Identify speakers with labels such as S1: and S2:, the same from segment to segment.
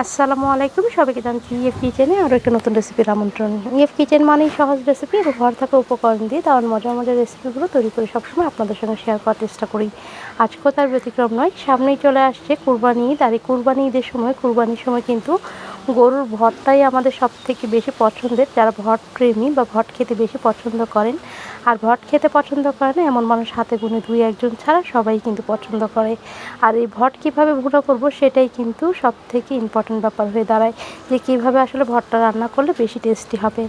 S1: আসসালামু আলাইকুম, সবাইকে জানছি ইএফ কিচেনে আরও একটা নতুন রেসিপির আমন্ত্রণ। ইএফ কিচেন মানেই সহজ রেসিপি এবং ঘর থাকা উপকরণ দিয়ে তার মজা মজার রেসিপিগুলো তৈরি করে সবসময় আপনাদের সঙ্গে শেয়ার করার চেষ্টা করি। আজকেও তার ব্যতিক্রম নয়, সামনেই চলে আসছে কুরবানি ঈদ, আর এই কুরবানি ঈদের সময়, কুরবানির সময় কিন্তু গরুর ভটটাই আমাদের সব থেকে বেশি পছন্দের। যারা ভট প্রেমী বা ভট খেতে বেশি পছন্দ করেন, আর ভট খেতে পছন্দ করে না, এমন মানুষ হাতে গুনে দুই, একজন ছাড়া সবাই কিন্তু পছন্দ করে। আর এই ভট কীভাবে ভুনা করব, সেটাই কিন্তু সব থেকে ইম্পর্টেন্ট ব্যাপার হয়ে দাঁড়ায় যে কীভাবে আসলে ভটটা রান্না করলে বেশি টেস্টি হবে।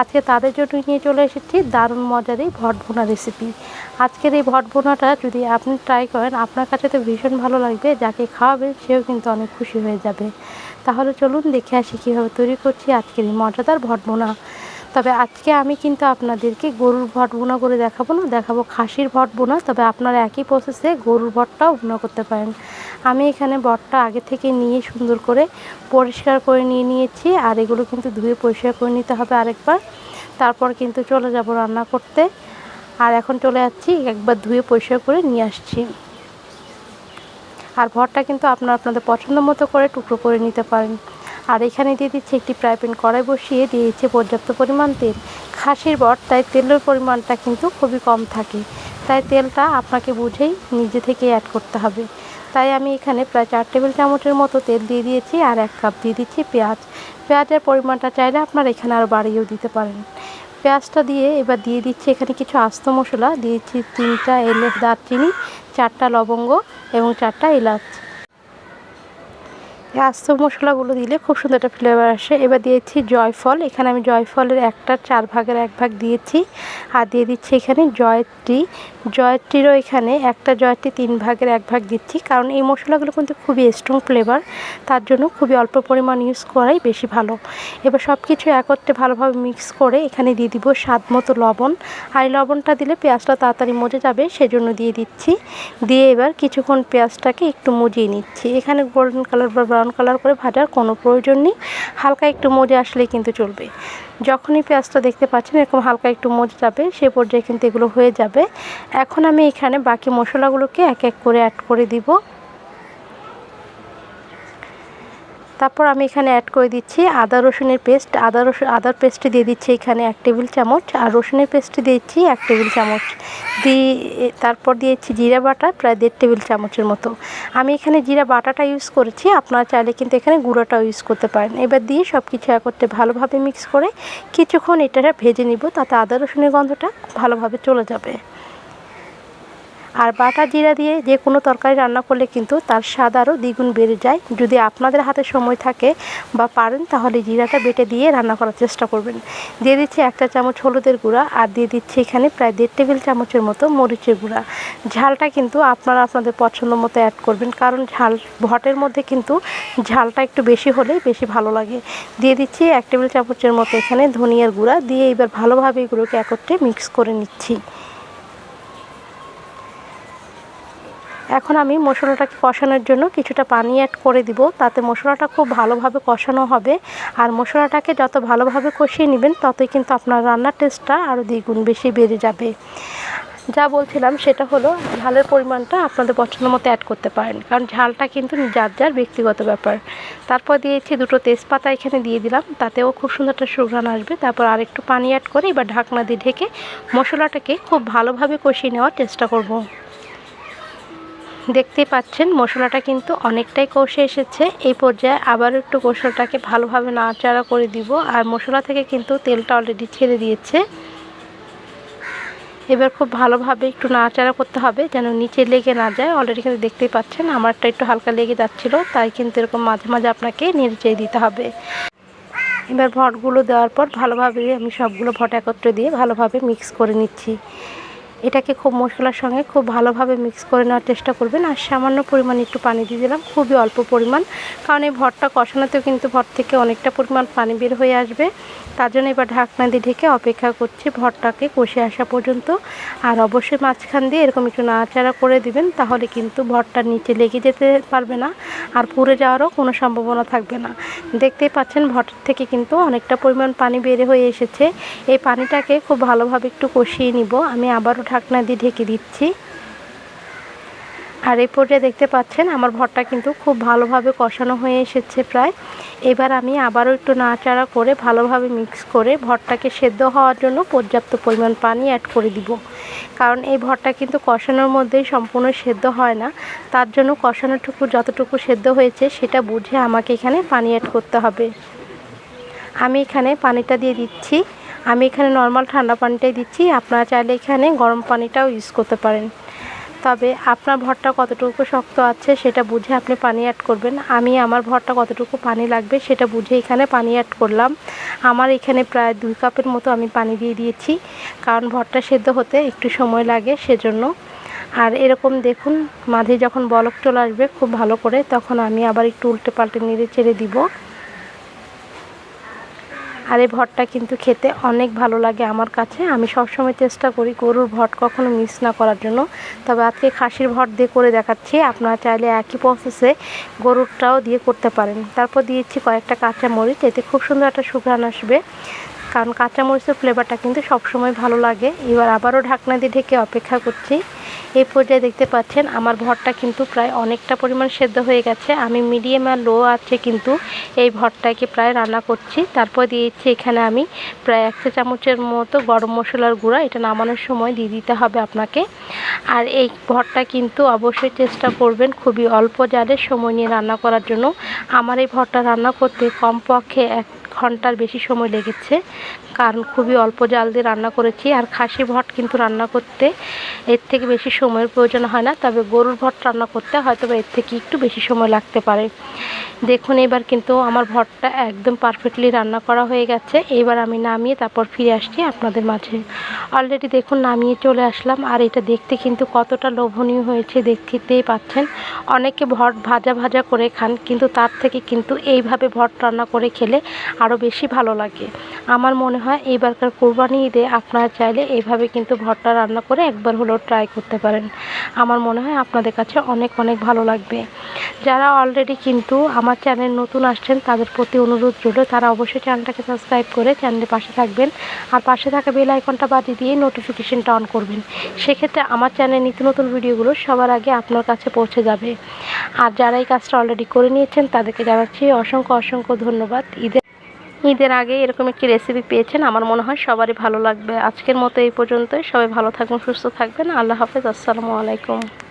S1: আজকে তাদের জন্য নিয়ে চলে এসেছি দারুণ মজার এই ভট ভুনা রেসিপি আজকের এই ভট ভুনাটা যদি আপনি ট্রাই করেন, আপনার কাছে তো ভীষণ ভালো লাগবে, যাকে খাওয়াবেন সেও কিন্তু অনেক খুশি হয়ে যাবে। তাহলে চলুন দেখে আসি কীভাবে তৈরি করছি আজকের এই মজাদার ভট ভুনা তবে আজকে আমি কিন্তু আপনাদেরকে গরুর ভট বোনা করে দেখাবো না, দেখাবো খাসির ভট বোনা তবে আপনারা একই প্রসেসে গরুর ভটটাও বোনা করতে পারেন। আমি এখানে ভটটা আগে থেকে নিয়ে সুন্দর করে পরিষ্কার করে নিয়ে নিয়েছি, আর এগুলো কিন্তু ধুয়ে পরিষ্কার করে নিতে হবে আরেকবার। তারপর কিন্তু চলে যাব রান্না করতে। আর এখন চলে যাচ্ছি, একবার ধুয়ে পরিষ্কার করে নিয়ে আসছি। আর ভরটা কিন্তু আপনারা আপনাদের পছন্দ মতো করে টুকরো করে নিতে পারেন। আর এখানে দিয়ে দিচ্ছি একটি ফ্রাই প্যান কড়াই বসিয়ে দিয়েছি পর্যাপ্ত পরিমাণ তেল। খাসির বট তাই তেলের পরিমাণটা কিন্তু খুবই কম থাকে। তাই তেলটা আপনাকে বুঝেই নিজে থেকে অ্যাড করতে হবে। তাই আমি এখানে প্রায় চার টেবিল চামচের মতো তেল দিয়ে দিয়েছি আর এক কাপ দিয়ে দিচ্ছি পেঁয়াজ। পেঁয়াজের পরিমাণটা চাইলে আপনারা এখানে আরও বাড়িয়েও দিতে পারেন। পেঁয়াজটা দিয়ে এবার দিয়ে দিচ্ছি এখানে কিছু আস্ত মশলা। দিয়েছি তিনটা এলে দারচিনি, চারটা লবঙ্গ এবং চারটা এলাচ। আস্ত মশলাগুলো দিলে খুব সুন্দর একটা ফ্লেভার আসে। এবার দিয়েছি জয়ফল। এখানে আমি জয়ফলের একটা, চার ভাগের এক ভাগ দিয়েছি। আর দিয়ে দিচ্ছি এখানে জয়ত্রী। জয়ত্রীরও এখানে একটা জয়ত্রী, তিন ভাগের এক ভাগ দিচ্ছি। কারণ এই মশলাগুলো কিন্তু খুবই স্ট্রং ফ্লেভার তার জন্য খুবই অল্প পরিমাণ ইউজ করাই বেশি ভালো। এবার সব কিছু একত্রে ভালোভাবে মিক্স করে এখানে দিয়ে দিব স্বাদ মতো লবণ। আর লবণটা দিলে পেঁয়াজটা তাড়াতাড়ি মজে যাবে, সেজন্য দিয়ে দিচ্ছি। দিয়ে এবার কিছুক্ষণ পেঁয়াজটাকে একটু মজিয়ে নিচ্ছি। এখানে গোল্ডেন কালার বা কালার করে ভাজার কোনো প্রয়োজন নেই। হালকা একটু মজে আসলেই কিন্তু চলবে। যখনই পেঁয়াজটা দেখতে পাচ্ছেন এরকম হালকা একটু মজে যাবে, সে পর্যায়ে কিন্তু এগুলো হয়ে যাবে। এখন আমি এখানে বাকি মশলাগুলোকে এক এক করে অ্যাড করে দিব। তারপর আমি এখানে অ্যাড করে দিচ্ছি আদা রসুনের পেস্ট আদা রসুন আদার পেস্টটি দিয়ে দিচ্ছি এখানে এক টেবিল চামচ, আর রসুনের পেস্টটি দিয়েছি এক টেবিল চামচ। দিয়ে তারপর দিয়েছি জিরা বাটা, প্রায় দেড় টেবিল চামচের মতো। আমি এখানে জিরা বাটাটা ইউজ করেছি, আপনারা চাইলে কিন্তু এখানে গুঁড়োটাও ইউজ করতে পারেন। এবার দিয়ে সব কিছু করতে ভালোভাবে মিক্স করে কিছুক্ষণ এটা ভেজে নিব, তাতে আদা রসুনের গন্ধটা ভালোভাবে চলে যাবে। আর বাটা জিরা দিয়ে যে কোনো তরকারি রান্না করলে কিন্তু তার স্বাদ আরও দ্বিগুণ বেড়ে যায়। যদি আপনাদের হাতে সময় থাকে বা পারেন, তাহলে জিরাটা বেটে দিয়ে রান্না করার চেষ্টা করবেন। দিয়ে দিচ্ছি একটা চামচ হলুদের গুঁড়া আর দিয়ে দিচ্ছি এখানে প্রায় দেড় টেবিল চামচের মতো মরিচের গুঁড়া। ঝালটা কিন্তু আপনারা আপনাদের পছন্দ মতো অ্যাড করবেন, কারণ ঝাল ভটের মধ্যে কিন্তু ঝালটা একটু বেশি হলে বেশি ভালো লাগে। দিয়ে দিচ্ছি এক টেবিল চামচের মতো এখানে ধনিয়ার গুঁড়া, দিয়ে এবার ভালোভাবে এগুলোকে একত্রে মিক্স করে নিচ্ছি। এখন আমি মশলাটাকে কষানোর জন্য কিছুটা পানি অ্যাড করে দিব। তাতে মশলাটা খুব ভালোভাবে কষানো হবে। আর মশলাটাকে যত ভালোভাবে কষিয়ে নেবেন, ততই কিন্তু আপনার রান্নার টেস্টটা আরও দ্বিগুণ বেশি বেড়ে যাবে। যা বলছিলাম, সেটা হলো ঝালের পরিমাণটা আপনাদের পছন্দ মতো অ্যাড করতে পারেন। কারণ ঝালটা কিন্তু যার যার ব্যক্তিগত ব্যাপার। তারপর দিয়েছি দুটো তেজপাতা এখানে দিয়ে দিলাম। তাতেও খুব সুন্দর একটা সুঘ্রাণ আসবে। তারপর আরেকটু পানি অ্যাড করে এবার ঢাকনা দিয়ে ঢেকে মশলাটাকে খুব ভালোভাবে কষিয়ে নেওয়ার চেষ্টা করব। দেখতেই পাচ্ছেন, মশলাটা কিন্তু অনেকটাই কষে এসেছে। এই পর্যায়ে আবার একটু কষাটাকে ভালোভাবে নাড়াচাড়া করে দিব। আর মশলা থেকে কিন্তু তেলটা অলরেডি ছেড়ে দিয়েছে। এবার খুব ভালোভাবে একটু নাড়াচাড়া করতে হবে যেন নিচে লেগে না যায়। অলরেডি কিন্তু দেখতেই পাচ্ছেন, আমারটা একটু হালকা লেগে যাচ্ছিল, তাই কিন্তু এরকম মাঝে মাঝে আপনাকে নেড়ে দিতে হবে। এবার ভটগুলো দেওয়ার পর ভালোভাবে আমি সবগুলো ভট একত্রে দিয়ে ভালোভাবে মিক্স করে নিচ্ছি। এটাকে খুব মশলার সঙ্গে খুব ভালোভাবে মিক্স করে নেওয়ার চেষ্টা করবেন। আর সামান্য পরিমাণ একটু পানি দিয়ে দিলাম, খুবই অল্প পরিমাণ। কারণ এই ভরটা কষানোতেও কিন্তু ভর থেকে অনেকটা পরিমাণ পানি বের হয়ে আসবে। তার জন্য এবার ঢাকনা দিয়ে ঢেকে অপেক্ষা করছি ভরটাকে কষে আসা পর্যন্ত। আর অবশ্যই মাঝখান দিয়ে এরকম একটু নাড়াচাড়া করে দিবেন, তাহলে কিন্তু ভটটার নিচে লেগে যেতে পারবে না আর পুড়ে যাওয়ারও কোনো সম্ভাবনা থাকবে না। দেখতেই পাচ্ছেন ভটের থেকে কিন্তু অনেকটা পরিমাণ পানি বের হয়ে এসেছে। এই পানিটাকে খুব ভালোভাবে একটু কষিয়ে নিব। আমি আবারও ঢাকনা দিয়ে ঢেকে দিচ্ছি। আর এই পর্যায়ে দেখতে পাচ্ছেন আমার ভরটা কিন্তু খুব ভালোভাবে কষানো হয়ে এসেছে প্রায়। এবার আমি আবারও একটু নাড়াচাড়া করে ভালোভাবে মিক্স করে ভরটাকে সেদ্ধ হওয়ার জন্য পর্যাপ্ত পরিমাণ পানি অ্যাড করে দিব। কারণ এই ভরটা কিন্তু কষানোর মধ্যেই সম্পূর্ণ সেদ্ধ হয় না। তার জন্য কষানোটুকু যতটুকু সেদ্ধ হয়েছে সেটা বুঝে আমাকে এখানে পানি অ্যাড করতে হবে। আমি এখানে পানিটা দিয়ে দিচ্ছি। আমি এখানে নর্মাল ঠান্ডা পানিটাই দিচ্ছি। আপনারা চাইলে এখানে গরম পানিটাও ইউজ করতে পারেন। তবে আপনার ভরটা কতটুকু শক্ত আছে সেটা বুঝে আপনি পানি অ্যাড করবেন। আমি আমার ভরটা কতটুকু পানি লাগবে সেটা বুঝে এখানে পানি অ্যাড করলাম। আমার এখানে প্রায় দুই কাপের মতো আমি পানি দিয়ে দিয়েছি। কারণ ভরটা সেদ্ধ হতে একটু সময় লাগে সেজন্য। আর এরকম দেখুন, মাঝে যখন বলক চলে আসবে খুব ভালো করে, তখন আমি আবার একটু উল্টে পাল্টে নেড়ে চেড়ে দিব। আর এই ভটটা কিন্তু খেতে অনেক ভালো লাগে আমার কাছে। আমি সবসময় চেষ্টা করি গরুর ভট কখনো মিস না করার জন্য। তবে আজকে খাসির ভট দিয়ে করে দেখাচ্ছি। আপনারা চাইলে একই প্রসেসে গরুরটাও দিয়ে করতে পারেন। তারপর দিয়েছি কয়েকটা কাঁচা মরিচ এতে খুব সুন্দর একটা সুঘ্রাণ আসবে। কারণ কাঁচামরিচের ফ্লেভারটা কিন্তু সবসময় ভালো লাগে। এবার আবারও ঢাকনা দিয়ে ঢেকে অপেক্ষা করছি। এই পর্যায়ে দেখতে পাচ্ছেন আমার ভরটা কিন্তু প্রায় অনেকটা পরিমাণ সেদ্ধ হয়ে গেছে। আমি মিডিয়াম আর লো আছে কিন্তু এই ভরটাকে প্রায় রান্না করছি। তারপর দিয়েছি এখানে আমি প্রায় একশো চামচের মতো গরম মশলার গুঁড়া। এটা নামানোর সময় দিয়ে দিতে হবে আপনাকে। আর এই ভরটা কিন্তু অবশ্যই চেষ্টা করবেন খুবই অল্প জালে সময় নিয়ে রান্না করার জন্য। আমার এই ভরটা রান্না করতে কমপক্ষে এক ঘণ্টার বেশি সময় লেগেছে। কারণ খুবই অল্প জাল দিয়ে রান্না করেছি। আর খাসি ভট কিন্তু রান্না করতে এর থেকে বেশি সময়ের প্রয়োজন হয় না। তবে গরুর ভট রান্না করতে হয়তো বা এর থেকে একটু বেশি সময় লাগতে পারে। দেখুন, এবার কিন্তু আমার ভটটা একদম পারফেক্টলি রান্না করা হয়ে গেছে। এবার আমি নামিয়ে তারপর ফিরে আসছি আপনাদের মাঝে। অলরেডি দেখুন, নামিয়ে চলে আসলাম। আর এটা দেখতে কিন্তু কতটা লোভনীয় হয়েছে দেখতেই পাচ্ছেন। অনেকে ভট ভাজা ভাজা করে খান, কিন্তু তার থেকে কিন্তু এইভাবে ভট রান্না করে খেলে আরও বেশি ভালো লাগে। আমার মনে হয় এইবারকার কোরবানি ঈদে আপনারা চাইলে এইভাবে কিন্তু ভট্টা রান্না করে একবার হলেও ট্রাই করতে পারেন। আমার মনে হয় আপনাদের কাছে অনেক অনেক ভালো লাগবে। যারা অলরেডি কিন্তু আমার চ্যানেল নতুন আসছেন, তাদের প্রতি অনুরোধ রইল, তারা অবশ্যই চ্যানেলটাকে সাবস্ক্রাইব করে চ্যানেলের পাশে থাকবেন। আর পাশে থাকা বেল আইকনটা বাজিয়ে দিয়ে নোটিফিকেশনটা অন করবেন। সেক্ষেত্রে আমার চ্যানেলে নিত্য নতুন ভিডিওগুলো সবার আগে আপনার কাছে পৌঁছে যাবে। আর যারা এই কাজটা অলরেডি করে নিয়েছেন, তাদেরকে জানাচ্ছি অসংখ্য অসংখ্য ধন্যবাদ। ঈদের ঈদের আগে এরকম একটি রেসিপি পেয়েছেন, আমার মনে হয় সবারই ভালো লাগবে। আজকের মতো এই পর্যন্তই। সবাই ভালো থাকবেন, সুস্থ থাকবেন। আল্লাহ হাফেজ, আসসালামু আলাইকুম।